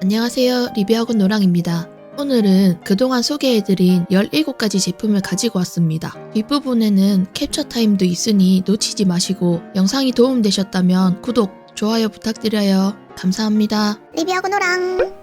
안녕하세요. 리뷰학원 노랑입니다. 오늘은 그동안 소개해드린 17가지 제품을 가지고 왔습니다. 뒷부분에는 캡처 타임도 있으니 놓치지 마시고 영상이 도움되셨다면 구독, 좋아요 부탁드려요. 감사합니다. 리뷰하고 노랑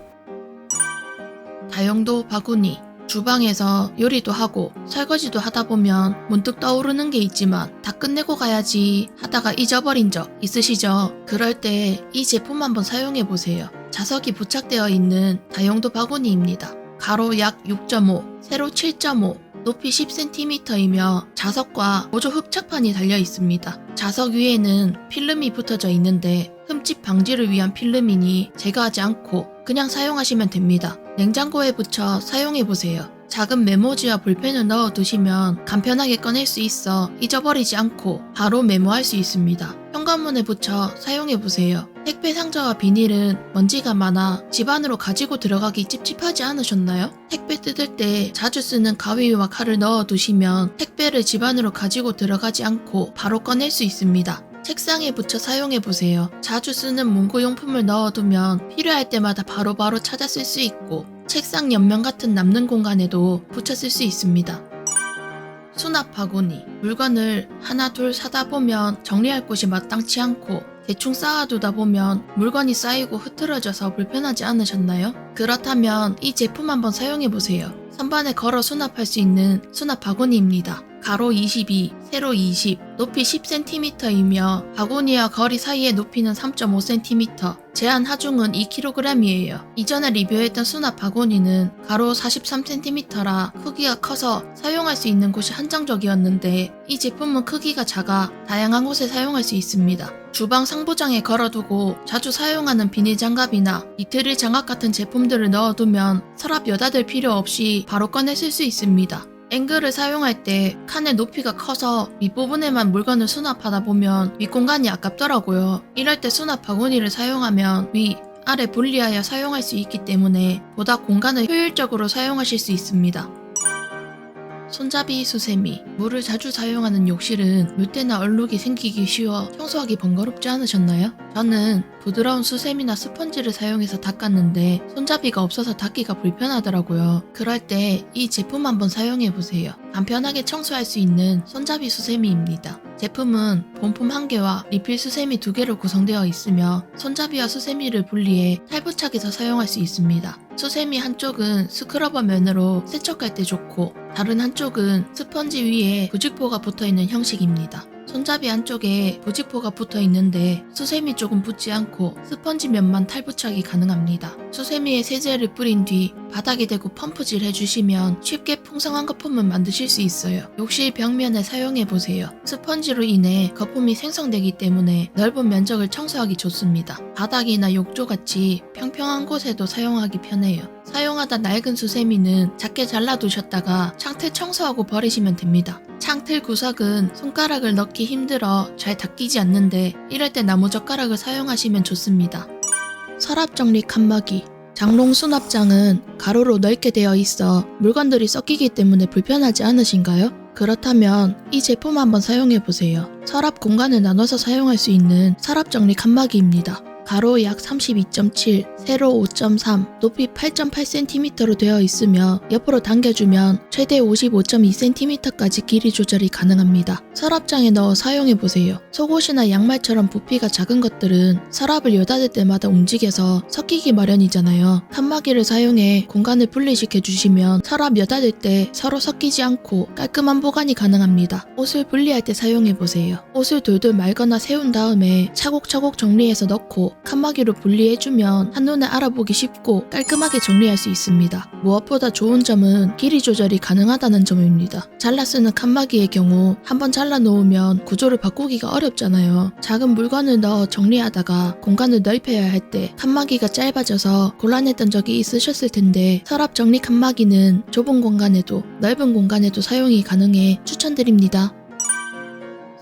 다용도 바구니 주방에서 요리도 하고 설거지도 하다 보면 문득 떠오르는 게 있지만 다 끝내고 가야지 하다가 잊어버린 적 있으시죠? 그럴 때 이 제품 한번 사용해 보세요. 자석이 부착되어 있는 다용도 바구니입니다. 가로 약 6.5, 세로 7.5, 높이 10cm이며 자석과 보조 흡착판이 달려 있습니다. 자석 위에는 필름이 붙어져 있는데 흠집 방지를 위한 필름이니 제거하지 않고 그냥 사용하시면 됩니다. 냉장고에 붙여 사용해 보세요. 작은 메모지와 볼펜을 넣어 두시면 간편하게 꺼낼 수 있어 잊어버리지 않고 바로 메모할 수 있습니다. 현관문에 붙여 사용해 보세요. 택배 상자와 비닐은 먼지가 많아 집 안으로 가지고 들어가기 찝찝하지 않으셨나요? 택배 뜯을 때 자주 쓰는 가위와 칼을 넣어 두시면 택배를 집 안으로 가지고 들어가지 않고 바로 꺼낼 수 있습니다. 책상에 붙여 사용해 보세요. 자주 쓰는 문구용품을 넣어두면 필요할 때마다 바로 바로 찾아 쓸 수 있고 책상 옆면 같은 남는 공간에도 붙여 쓸 수 있습니다. 수납 바구니 물건을 하나 둘 사다 보면 정리할 곳이 마땅치 않고 대충 쌓아두다 보면 물건이 쌓이고 흐트러져서 불편하지 않으셨나요? 그렇다면 이 제품 한번 사용해 보세요. 선반에 걸어 수납할 수 있는 수납 바구니입니다. 가로 22, 세로 20, 높이 10cm이며 바구니와 거리 사이의 높이는 3.5cm, 제한 하중은 2kg이에요. 이전에 리뷰했던 수납 바구니는 가로 43cm라 크기가 커서 사용할 수 있는 곳이 한정적이었는데 이 제품은 크기가 작아 다양한 곳에 사용할 수 있습니다. 주방 상부장에 걸어두고 자주 사용하는 비닐 장갑이나 이태리 장갑 같은 제품들을 넣어두면 서랍 여닫을 필요 없이 바로 꺼내 쓸 수 있습니다. 앵글을 사용할 때 칸의 높이가 커서 윗부분에만 물건을 수납하다 보면 윗공간이 아깝더라고요. 이럴 때 수납 바구니를 사용하면 위, 아래 분리하여 사용할 수 있기 때문에 보다 공간을 효율적으로 사용하실 수 있습니다. 손잡이 수세미 물을 자주 사용하는 욕실은 물때나 얼룩이 생기기 쉬워 청소하기 번거롭지 않으셨나요? 저는 부드러운 수세미나 스펀지를 사용해서 닦았는데 손잡이가 없어서 닦기가 불편하더라고요. 그럴 때 이 제품 한번 사용해 보세요. 간편하게 청소할 수 있는 손잡이 수세미입니다. 제품은 본품 한 개와 리필 수세미 두 개로 구성되어 있으며 손잡이와 수세미를 분리해 탈부착해서 사용할 수 있습니다. 수세미 한쪽은 스크러버 면으로 세척할 때 좋고 다른 한쪽은 스펀지 위에 부직포가 붙어 있는 형식입니다. 손잡이 한쪽에 부직포가 붙어 있는데 수세미 쪽은 붙지 않고 스펀지 면만 탈부착이 가능합니다. 수세미에 세제를 뿌린 뒤 바닥에 대고 펌프질 해주시면 쉽게 풍성한 거품을 만드실 수 있어요. 욕실 벽면에 사용해 보세요. 스펀지로 인해 거품이 생성되기 때문에 넓은 면적을 청소하기 좋습니다. 바닥이나 욕조 같이 평평한 곳에도 사용하기 편해요. 사용하다 낡은 수세미는 작게 잘라두셨다가 창틀 청소하고 버리시면 됩니다. 창틀 구석은 손가락을 넣기 힘들어 잘 닦이지 않는데 이럴 때 나무젓가락을 사용하시면 좋습니다. 서랍 정리 칸막이 장롱 수납장은 가로로 넓게 되어 있어 물건들이 섞이기 때문에 불편하지 않으신가요? 그렇다면 이 제품 한번 사용해 보세요. 서랍 공간을 나눠서 사용할 수 있는 서랍 정리 칸막이입니다. 가로 약 32.7, 세로 5.3, 높이 8.8cm로 되어 있으며 옆으로 당겨주면 최대 55.2cm까지 길이 조절이 가능합니다. 서랍장에 넣어 사용해 보세요. 속옷이나 양말처럼 부피가 작은 것들은 서랍을 여닫을 때마다 움직여서 섞이기 마련이잖아요. 칸막이를 사용해 공간을 분리시켜 주시면 서랍 여닫을 때 서로 섞이지 않고 깔끔한 보관이 가능합니다. 옷을 분리할 때 사용해 보세요. 옷을 돌돌 말거나 세운 다음에 차곡차곡 정리해서 넣고 칸막이로 분리해주면 한눈에 알아보기 쉽고 깔끔하게 정리할 수 있습니다. 무엇보다 좋은 점은 길이 조절이 가능하다는 점입니다. 잘라 쓰는 칸막이의 경우 한번 잘라 놓으면 구조를 바꾸기가 어렵잖아요. 작은 물건을 넣어 정리하다가 공간을 넓혀야 할 때 칸막이가 짧아져서 곤란했던 적이 있으셨을 텐데 서랍 정리 칸막이는 좁은 공간에도 넓은 공간에도 사용이 가능해 추천드립니다.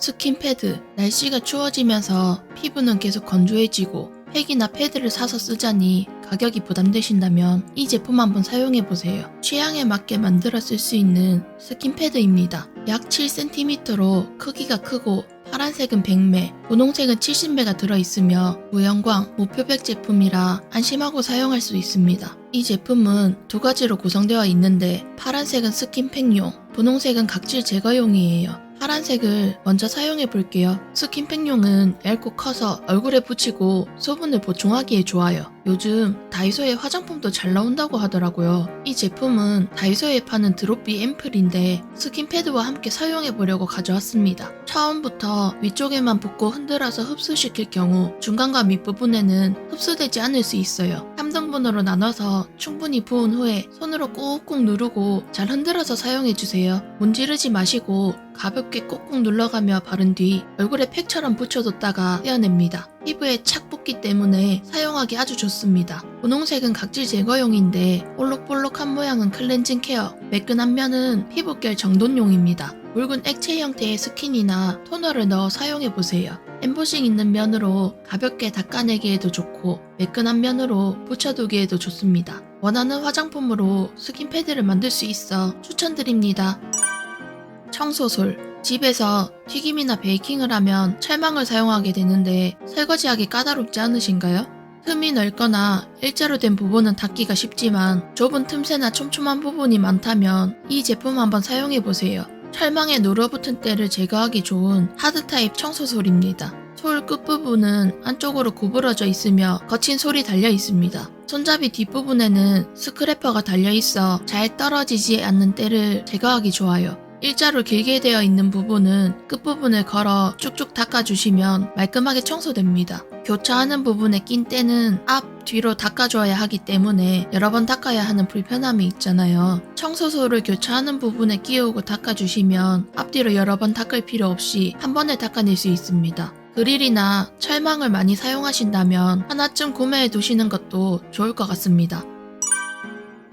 스킨패드. 날씨가 추워지면서 피부는 계속 건조해지고 팩이나 패드를 사서 쓰자니 가격이 부담되신다면 이 제품 한번 사용해보세요. 취향에 맞게 만들어 쓸 수 있는 스킨패드입니다. 약 7cm로 크기가 크고 파란색은 100매, 분홍색은 70매가 들어있으며 무형광, 무표백 제품이라 안심하고 사용할 수 있습니다. 이 제품은 두 가지로 구성되어 있는데 파란색은 스킨팩용, 분홍색은 각질 제거용이에요. 파란색을 먼저 사용해 볼게요. 스킨팩용은 얇고 커서 얼굴에 붙이고 수분을 보충하기에 좋아요. 요즘 다이소에 화장품도 잘 나온다고 하더라고요. 이 제품은 다이소에 파는 드롭비 앰플인데 스킨패드와 함께 사용해 보려고 가져왔습니다. 처음부터 위쪽에만 붓고 흔들어서 흡수시킬 경우 중간과 밑부분에는 흡수되지 않을 수 있어요. 3등분으로 나눠서 충분히 부은 후에 손으로 꾹꾹 누르고 잘 흔들어서 사용해 주세요. 문지르지 마시고 가볍게 꾹꾹 눌러가며 바른 뒤 얼굴에 팩처럼 붙여뒀다가 떼어냅니다. 피부에 착 붙기 때문에 사용하기 아주 좋습니다. 분홍색은 각질 제거용인데 볼록볼록한 모양은 클렌징 케어, 매끈한 면은 피부결 정돈용입니다. 묽은 액체 형태의 스킨이나 토너를 넣어 사용해 보세요. 엠보싱 있는 면으로 가볍게 닦아내기에도 좋고 매끈한 면으로 붙여두기에도 좋습니다. 원하는 화장품으로 스킨패드를 만들 수 있어 추천드립니다. 청소솔 집에서 튀김이나 베이킹을 하면 철망을 사용하게 되는데 설거지하기 까다롭지 않으신가요? 틈이 넓거나 일자로 된 부분은 닦기가 쉽지만 좁은 틈새나 촘촘한 부분이 많다면 이 제품 한번 사용해 보세요. 철망에 눌어붙은 때를 제거하기 좋은 하드 타입 청소솔입니다. 솔 끝부분은 안쪽으로 구부러져 있으며 거친 솔이 달려 있습니다. 손잡이 뒷부분에는 스크래퍼가 달려 있어 잘 떨어지지 않는 때를 제거하기 좋아요. 일자로 길게 되어 있는 부분은 끝부분을 걸어 쭉쭉 닦아주시면 말끔하게 청소됩니다. 교차하는 부분에 낀 때는 앞, 뒤로 닦아줘야 하기 때문에 여러 번 닦아야 하는 불편함이 있잖아요. 청소소를 교차하는 부분에 끼우고 닦아주시면 앞뒤로 여러 번 닦을 필요 없이 한 번에 닦아낼 수 있습니다. 그릴이나 철망을 많이 사용하신다면 하나쯤 구매해 두시는 것도 좋을 것 같습니다.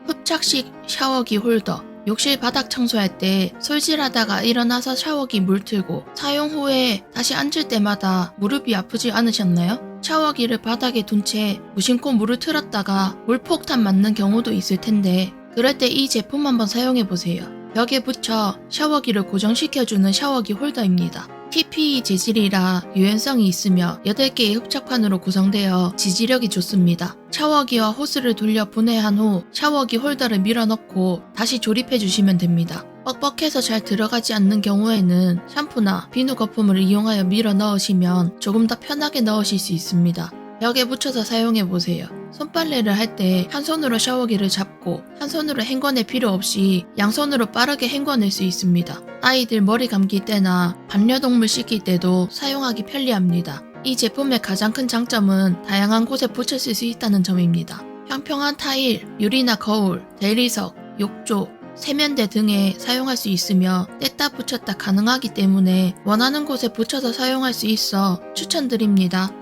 흡착식 샤워기 홀더 욕실 바닥 청소할 때 솔질하다가 일어나서 샤워기 물 틀고 사용 후에 다시 앉을 때마다 무릎이 아프지 않으셨나요? 샤워기를 바닥에 둔 채 무심코 물을 틀었다가 물폭탄 맞는 경우도 있을 텐데 그럴 때 이 제품 한번 사용해 보세요. 벽에 붙여 샤워기를 고정시켜주는 샤워기 홀더입니다. TPE 재질이라 유연성이 있으며 8개의 흡착판으로 구성되어 지지력이 좋습니다. 샤워기와 호스를 돌려 분해한 후 샤워기 홀더를 밀어넣고 다시 조립해 주시면 됩니다. 뻑뻑해서 잘 들어가지 않는 경우에는 샴푸나 비누 거품을 이용하여 밀어 넣으시면 조금 더 편하게 넣으실 수 있습니다. 벽에 붙여서 사용해 보세요. 손빨래를 할 때 한 손으로 샤워기를 잡고 한 손으로 헹궈낼 필요 없이 양손으로 빠르게 헹궈낼 수 있습니다. 아이들 머리 감길 때나 반려동물 씻길 때도 사용하기 편리합니다. 이 제품의 가장 큰 장점은 다양한 곳에 붙였을 수 있다는 점입니다. 평평한 타일, 유리나 거울, 대리석, 욕조, 세면대 등에 사용할 수 있으며 뗐다 붙였다 가능하기 때문에 원하는 곳에 붙여서 사용할 수 있어 추천드립니다.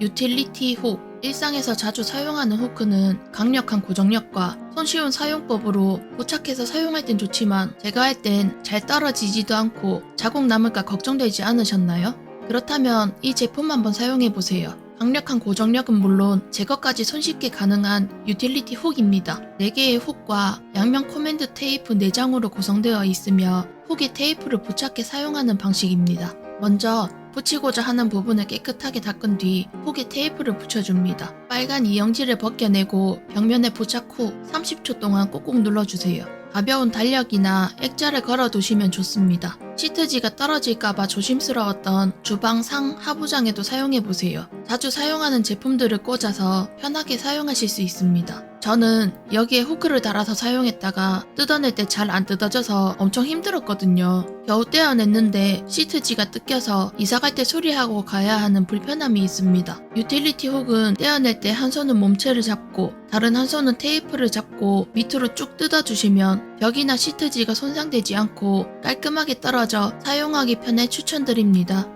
유틸리티 훅 일상에서 자주 사용하는 후크는 강력한 고정력과 손쉬운 사용법으로 부착해서 사용할 땐 좋지만 제거할 땐 잘 떨어지지도 않고 자국 남을까 걱정되지 않으셨나요? 그렇다면 이 제품 한번 사용해 보세요. 강력한 고정력은 물론 제거까지 손쉽게 가능한 유틸리티 훅입니다. 4개의 훅과 양면 코맨드 테이프 4장으로 구성되어 있으며 훅에 테이프를 부착해 사용하는 방식입니다. 먼저 붙이고자 하는 부분을 깨끗하게 닦은 뒤 훅에 테이프를 붙여줍니다. 빨간 이영지를 벗겨내고 벽면에 부착 후 30초 동안 꾹꾹 눌러주세요. 가벼운 달력이나 액자를 걸어두시면 좋습니다. 시트지가 떨어질까봐 조심스러웠던 주방 상 하부장에도 사용해보세요. 자주 사용하는 제품들을 꽂아서 편하게 사용하실 수 있습니다. 저는 여기에 후크를 달아서 사용했다가 뜯어낼 때 잘 안 뜯어져서 엄청 힘들었거든요. 겨우 떼어냈는데 시트지가 뜯겨서 이사갈 때 수리하고 가야 하는 불편함이 있습니다. 유틸리티 훅은 떼어낼 때 한 손은 몸체를 잡고 다른 한 손은 테이프를 잡고 밑으로 쭉 뜯어주시면 벽이나 시트지가 손상되지 않고 깔끔하게 떨어져 사용하기 편해 추천드립니다.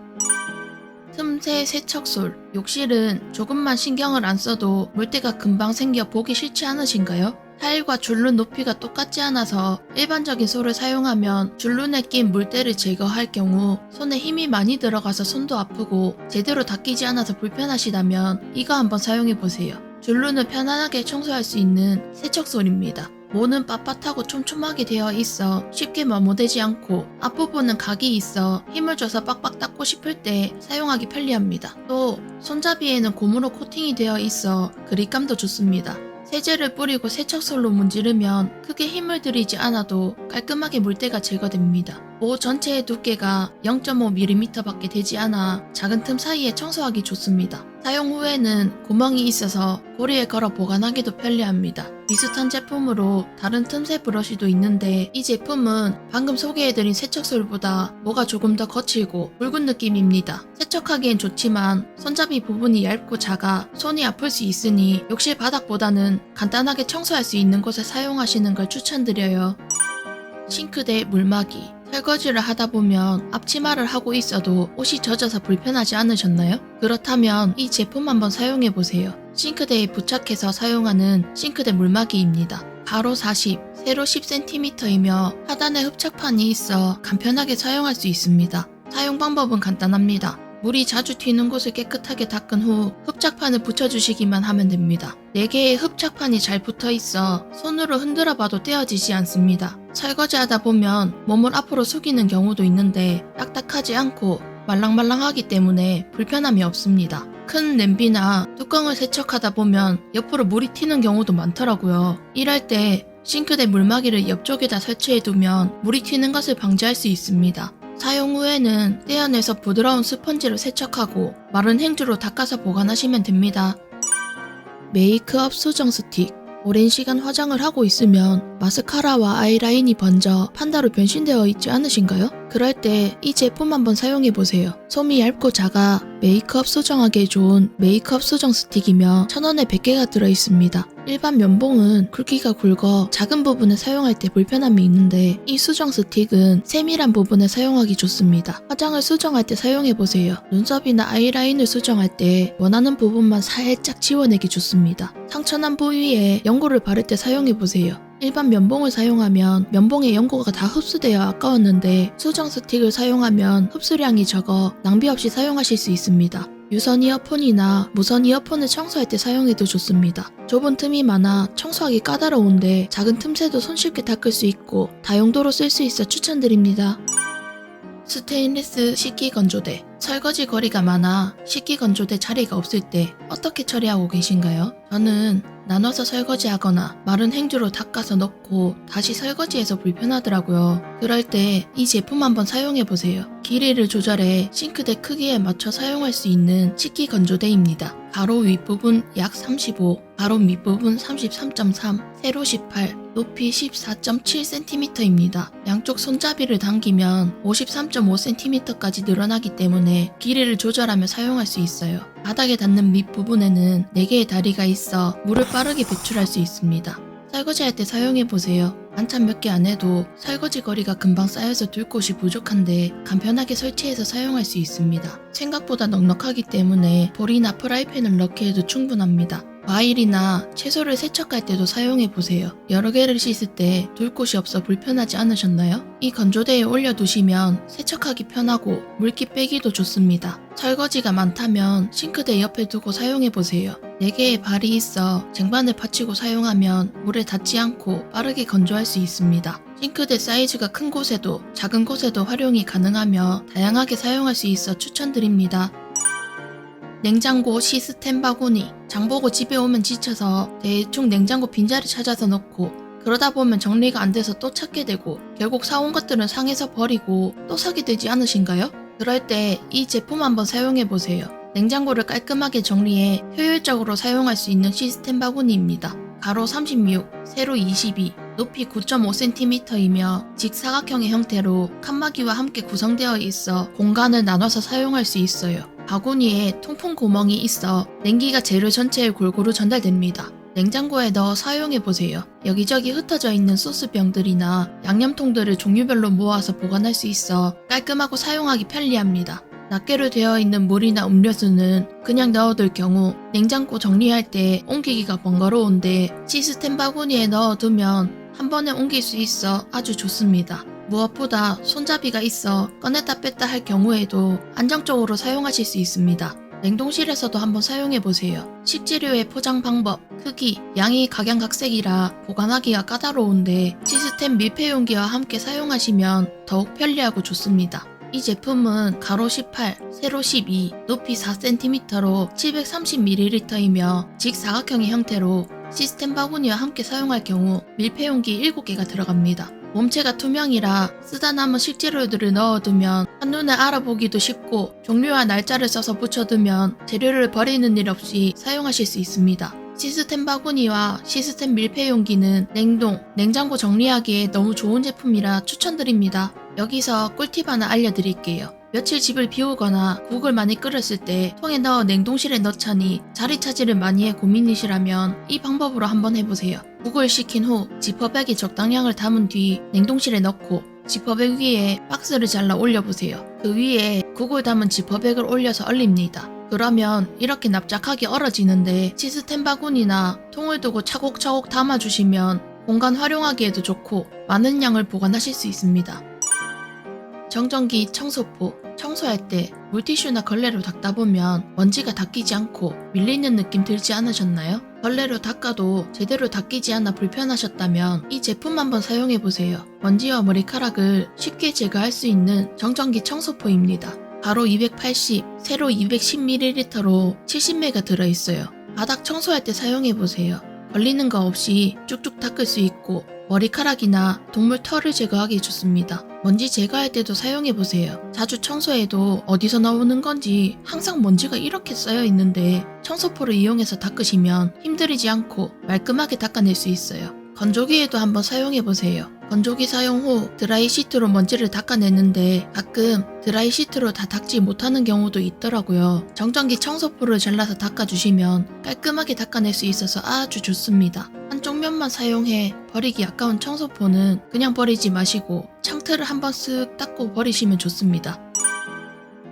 틈새 세척솔 욕실은 조금만 신경을 안 써도 물때가 금방 생겨 보기 싫지 않으신가요? 타일과 줄눈 높이가 똑같지 않아서 일반적인 솔을 사용하면 줄눈에 낀 물때를 제거할 경우 손에 힘이 많이 들어가서 손도 아프고 제대로 닦이지 않아서 불편하시다면 이거 한번 사용해 보세요. 줄눈을 편안하게 청소할 수 있는 세척솔입니다. 모는 빳빳하고 촘촘하게 되어 있어 쉽게摩모되지 않고 앞부분은 각이 있어 힘을 줘서 빡빡 닦고 싶을 때 사용하기 편리합니다. 또 손잡이에는 고무로 코팅이 되어 있어 그립감도 좋습니다. 세제를 뿌리고 세척솔로 문지르면 크게 힘을 들이지 않아도 깔끔하게 물때가 제거됩니다. 모 전체의 두께가 0.5mm 밖에 되지 않아 작은 틈 사이에 청소하기 좋습니다. 사용 후에는 구멍이 있어서 고리에 걸어 보관하기도 편리합니다. 비슷한 제품으로 다른 틈새 브러쉬도 있는데 이 제품은 방금 소개해드린 세척솔보다 뭐가 조금 더 거칠고 굵은 느낌입니다. 세척하기엔 좋지만 손잡이 부분이 얇고 작아 손이 아플 수 있으니 욕실 바닥보다는 간단하게 청소할 수 있는 곳에 사용하시는 걸 추천드려요. 싱크대 물막이 설거지를 하다 보면 앞치마를 하고 있어도 옷이 젖어서 불편하지 않으셨나요? 그렇다면 이 제품 한번 사용해 보세요. 싱크대에 부착해서 사용하는 싱크대 물막이입니다. 가로 40, 세로 10cm이며 하단에 흡착판이 있어 간편하게 사용할 수 있습니다. 사용 방법은 간단합니다. 물이 자주 튀는 곳을 깨끗하게 닦은 후 흡착판을 붙여주시기만 하면 됩니다. 4개의 흡착판이 잘 붙어 있어 손으로 흔들어 봐도 떼어지지 않습니다. 설거지하다 보면 몸을 앞으로 숙이는 경우도 있는데 딱딱하지 않고 말랑말랑하기 때문에 불편함이 없습니다. 큰 냄비나 뚜껑을 세척하다 보면 옆으로 물이 튀는 경우도 많더라고요. 일할 때 싱크대 물막이를 옆쪽에다 설치해두면 물이 튀는 것을 방지할 수 있습니다. 사용 후에는 떼어내서 부드러운 스펀지로 세척하고 마른 행주로 닦아서 보관하시면 됩니다. 메이크업 수정 스틱 오랜 시간 화장을 하고 있으면 마스카라와 아이라인이 번져 판다로 변신되어 있지 않으신가요? 그럴 때 이 제품 한번 사용해 보세요. 솜이 얇고 작아 메이크업 수정하기에 좋은 메이크업 수정 스틱이며 천원에 100개가 들어있습니다. 일반 면봉은 굵기가 굵어 작은 부분에 사용할 때 불편함이 있는데 이 수정 스틱은 세밀한 부분에 사용하기 좋습니다. 화장을 수정할 때 사용해 보세요. 눈썹이나 아이라인을 수정할 때 원하는 부분만 살짝 지워내기 좋습니다. 상처난 부위에 연고를 바를 때 사용해 보세요. 일반 면봉을 사용하면 면봉의 연고가 다 흡수되어 아까웠는데 수정 스틱을 사용하면 흡수량이 적어 낭비 없이 사용하실 수 있습니다. 유선 이어폰이나 무선 이어폰을 청소할 때 사용해도 좋습니다. 좁은 틈이 많아 청소하기 까다로운데 작은 틈새도 손쉽게 닦을 수 있고 다용도로 쓸 수 있어 추천드립니다. 스테인리스 식기 건조대 설거지 거리가 많아 식기 건조대 자리가 없을 때 어떻게 처리하고 계신가요? 저는 나눠서 설거지하거나 마른 행주로 닦아서 넣고 다시 설거지해서 불편하더라고요. 그럴 때 이 제품 한번 사용해 보세요. 길이를 조절해 싱크대 크기에 맞춰 사용할 수 있는 식기 건조대입니다. 가로 윗부분 약 35, 가로 밑부분 33.3, 세로 18, 높이 14.7cm입니다. 양쪽 손잡이를 당기면 53.5cm까지 늘어나기 때문에 길이를 조절하며 사용할 수 있어요. 바닥에 닿는 밑부분에는 4개의 다리가 있어 물을 빠르게 배출할 수 있습니다. 설거지할 때 사용해보세요. 한참 몇개 안 해도 설거지 거리가 금방 쌓여서 둘 곳이 부족한데 간편하게 설치해서 사용할 수 있습니다. 생각보다 넉넉하기 때문에 볼이나 프라이팬을 넣게 해도 충분합니다. 과일이나 채소를 세척할 때도 사용해 보세요. 여러 개를 씻을 때 둘 곳이 없어 불편하지 않으셨나요? 이 건조대에 올려두시면 세척하기 편하고 물기 빼기도 좋습니다. 설거지가 많다면 싱크대 옆에 두고 사용해 보세요. 4개의 발이 있어 쟁반을 받치고 사용하면 물에 닿지 않고 빠르게 건조할 수 있습니다. 싱크대 사이즈가 큰 곳에도 작은 곳에도 활용이 가능하며 다양하게 사용할 수 있어 추천드립니다. 냉장고 시스템 바구니 장보고 집에 오면 지쳐서 대충 냉장고 빈자리 찾아서 넣고 그러다 보면 정리가 안 돼서 또 찾게 되고 결국 사온 것들은 상해서 버리고 또 사게 되지 않으신가요? 그럴 때 이 제품 한번 사용해 보세요. 냉장고를 깔끔하게 정리해 효율적으로 사용할 수 있는 시스템 바구니입니다. 가로 36, 세로 22, 높이 9.5cm이며 직사각형의 형태로 칸막이와 함께 구성되어 있어 공간을 나눠서 사용할 수 있어요. 바구니에 통풍 구멍이 있어 냉기가 재료 전체에 골고루 전달됩니다. 냉장고에 넣어 사용해보세요. 여기저기 흩어져 있는 소스병들이나 양념통들을 종류별로 모아서 보관할 수 있어 깔끔하고 사용하기 편리합니다. 낱개로 되어 있는 물이나 음료수는 그냥 넣어둘 경우 냉장고 정리할 때 옮기기가 번거로운데 시스템 바구니에 넣어두면 한 번에 옮길 수 있어 아주 좋습니다. 무엇보다 손잡이가 있어 꺼냈다 뺐다 할 경우에도 안정적으로 사용하실 수 있습니다. 냉동실에서도 한번 사용해보세요. 식재료의 포장 방법, 크기, 양이 각양각색이라 보관하기가 까다로운데 시스템 밀폐 용기와 함께 사용하시면 더욱 편리하고 좋습니다. 이 제품은 가로 18, 세로 12, 높이 4cm로 730ml이며 직사각형의 형태로 시스템 바구니와 함께 사용할 경우 밀폐용기 7개가 들어갑니다. 몸체가 투명이라 쓰다 남은 식재료들을 넣어두면 한눈에 알아보기도 쉽고 종류와 날짜를 써서 붙여두면 재료를 버리는 일 없이 사용하실 수 있습니다. 시스템 바구니와 시스템 밀폐 용기는 냉동, 냉장고 정리하기에 너무 좋은 제품이라 추천드립니다. 여기서 꿀팁 하나 알려드릴게요. 며칠 집을 비우거나 국을 많이 끓였을 때 통에 넣어 냉동실에 넣자니 자리 차지를 많이 해 고민이시라면 이 방법으로 한번 해보세요. 국을 식힌 후 지퍼백에 적당량을 담은 뒤 냉동실에 넣고 지퍼백 위에 박스를 잘라 올려보세요. 그 위에 국을 담은 지퍼백을 올려서 얼립니다. 그러면 이렇게 납작하게 얼어지는데 시스템 바구니나 통을 두고 차곡차곡 담아주시면 공간 활용하기에도 좋고 많은 양을 보관하실 수 있습니다. 정전기 청소포 청소할 때 물티슈나 걸레로 닦다 보면 먼지가 닦이지 않고 밀리는 느낌 들지 않으셨나요? 걸레로 닦아도 제대로 닦이지 않아 불편하셨다면 이 제품 한번 사용해 보세요. 먼지와 머리카락을 쉽게 제거할 수 있는 정전기 청소포입니다. 가로 280, 세로 210ml로 70매가 들어있어요. 바닥 청소할 때 사용해 보세요. 걸리는 거 없이 쭉쭉 닦을 수 있고 머리카락이나 동물 털을 제거하기 좋습니다. 먼지 제거할 때도 사용해 보세요. 자주 청소해도 어디서 나오는 건지 항상 먼지가 이렇게 쌓여 있는데 청소포를 이용해서 닦으시면 힘들이지 않고 말끔하게 닦아낼 수 있어요. 건조기에도 한번 사용해 보세요. 건조기 사용 후 드라이 시트로 먼지를 닦아내는데 가끔 드라이 시트로 다 닦지 못하는 경우도 있더라고요. 정전기 청소포를 잘라서 닦아주시면 깔끔하게 닦아낼 수 있어서 아주 좋습니다. 한쪽 면만 사용해 버리기 아까운 청소포는 그냥 버리지 마시고 창틀을 한번 쓱 닦고 버리시면 좋습니다.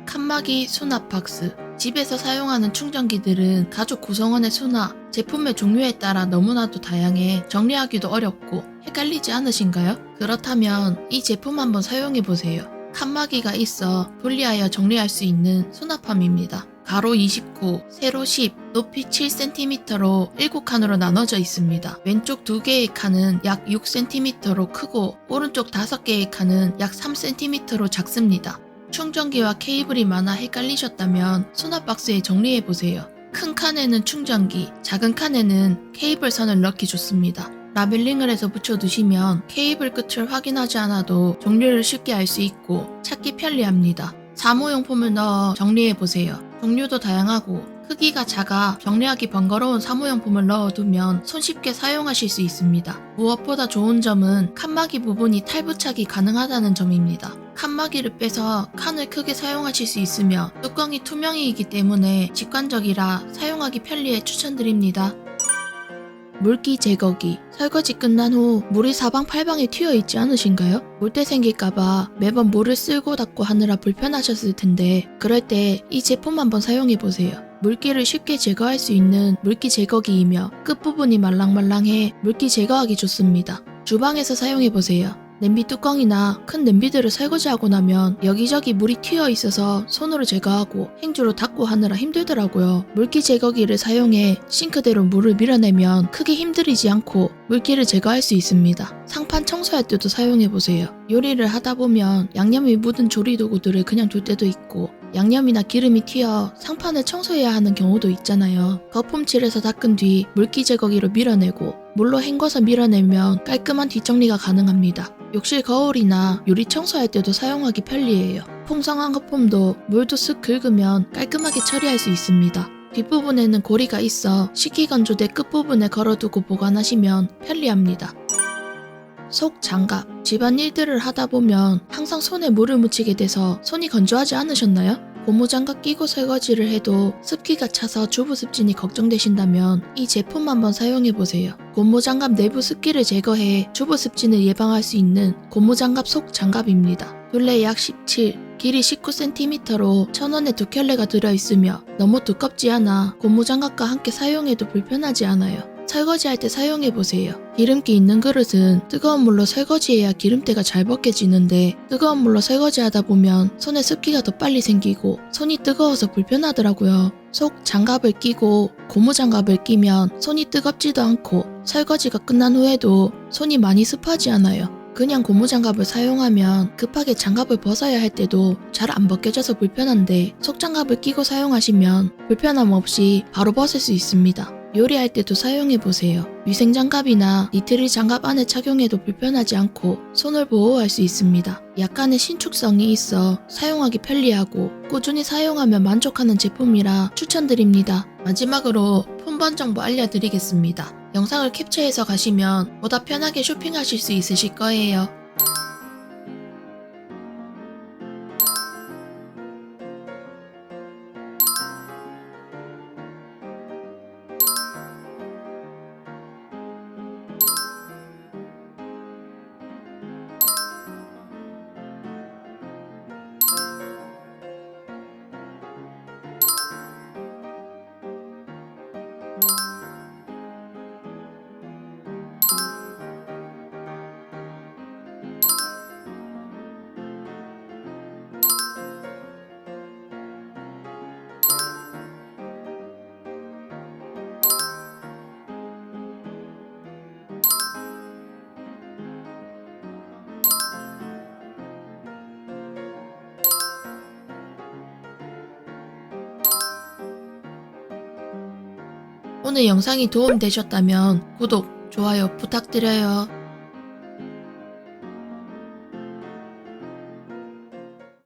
칸막이 수납 박스 집에서 사용하는 충전기들은 가족 구성원의 수납, 제품의 종류에 따라 너무나도 다양해 정리하기도 어렵고 헷갈리지 않으신가요? 그렇다면 이 제품 한번 사용해 보세요. 칸막이가 있어 분리하여 정리할 수 있는 수납함입니다. 가로 29, 세로 10, 높이 7cm로 7칸으로 나눠져 있습니다. 왼쪽 2개의 칸은 약 6cm로 크고 오른쪽 5개의 칸은 약 3cm로 작습니다. 충전기와 케이블이 많아 헷갈리셨다면 수납 박스에 정리해 보세요. 큰 칸에는 충전기, 작은 칸에는 케이블 선을 넣기 좋습니다. 라벨링을 해서 붙여두시면 케이블 끝을 확인하지 않아도 종류를 쉽게 알 수 있고 찾기 편리합니다. 사무용품을 넣어 정리해 보세요. 종류도 다양하고 크기가 작아 정리하기 번거로운 사무용품을 넣어두면 손쉽게 사용하실 수 있습니다. 무엇보다 좋은 점은 칸막이 부분이 탈부착이 가능하다는 점입니다. 칸막이를 빼서 칸을 크게 사용하실 수 있으며 뚜껑이 투명이기 때문에 직관적이라 사용하기 편리해 추천드립니다. 물기 제거기. 설거지 끝난 후 물이 사방팔방에 튀어 있지 않으신가요? 물때 생길까봐 매번 물을 쓸고 닦고 하느라 불편하셨을 텐데 그럴 때 이 제품 한번 사용해 보세요. 물기를 쉽게 제거할 수 있는 물기 제거기이며 끝부분이 말랑말랑해 물기 제거하기 좋습니다. 주방에서 사용해 보세요. 냄비 뚜껑이나 큰 냄비들을 설거지하고 나면 여기저기 물이 튀어 있어서 손으로 제거하고 행주로 닦고 하느라 힘들더라고요. 물기 제거기를 사용해 싱크대로 물을 밀어내면 크게 힘들이지 않고 물기를 제거할 수 있습니다. 상판 청소할 때도 사용해 보세요. 요리를 하다 보면 양념이 묻은 조리도구들을 그냥 둘 때도 있고 양념이나 기름이 튀어 상판을 청소해야 하는 경우도 있잖아요. 거품칠해서 닦은 뒤 물기 제거기로 밀어내고 물로 헹궈서 밀어내면 깔끔한 뒷정리가 가능합니다. 욕실 거울이나 유리 청소할 때도 사용하기 편리해요. 풍성한 거품도 물도 쓱 긁으면 깔끔하게 처리할 수 있습니다. 뒷부분에는 고리가 있어 식기건조대 끝부분에 걸어두고 보관하시면 편리합니다. 속 장갑. 집안 일들을 하다 보면 항상 손에 물을 묻히게 돼서 손이 건조하지 않으셨나요? 고무장갑 끼고 설거지를 해도 습기가 차서 주부 습진이 걱정되신다면 이 제품 한번 사용해 보세요. 고무장갑 내부 습기를 제거해 주부 습진을 예방할 수 있는 고무장갑 속 장갑입니다. 둘레 약 17, 길이 19cm로 천원에 두 켤레가 들어있으며 너무 두껍지 않아 고무장갑과 함께 사용해도 불편하지 않아요. 설거지할 때 사용해보세요. 기름기 있는 그릇은 뜨거운 물로 설거지해야 기름때가 잘 벗겨지는데 뜨거운 물로 설거지하다 보면 손에 습기가 더 빨리 생기고 손이 뜨거워서 불편하더라고요. 속 장갑을 끼고 고무 장갑을 끼면 손이 뜨겁지도 않고 설거지가 끝난 후에도 손이 많이 습하지 않아요. 그냥 고무 장갑을 사용하면 급하게 장갑을 벗어야 할 때도 잘 안 벗겨져서 불편한데 속 장갑을 끼고 사용하시면 불편함 없이 바로 벗을 수 있습니다. 요리할 때도 사용해 보세요. 위생 장갑이나 니트릴 장갑 안에 착용해도 불편하지 않고 손을 보호할 수 있습니다. 약간의 신축성이 있어 사용하기 편리하고 꾸준히 사용하면 만족하는 제품이라 추천드립니다. 마지막으로 폰번 정보 알려드리겠습니다. 영상을 캡처해서 가시면 보다 편하게 쇼핑하실 수 있으실 거예요. 오늘 영상이 도움되셨다면 구독, 좋아요 부탁드려요.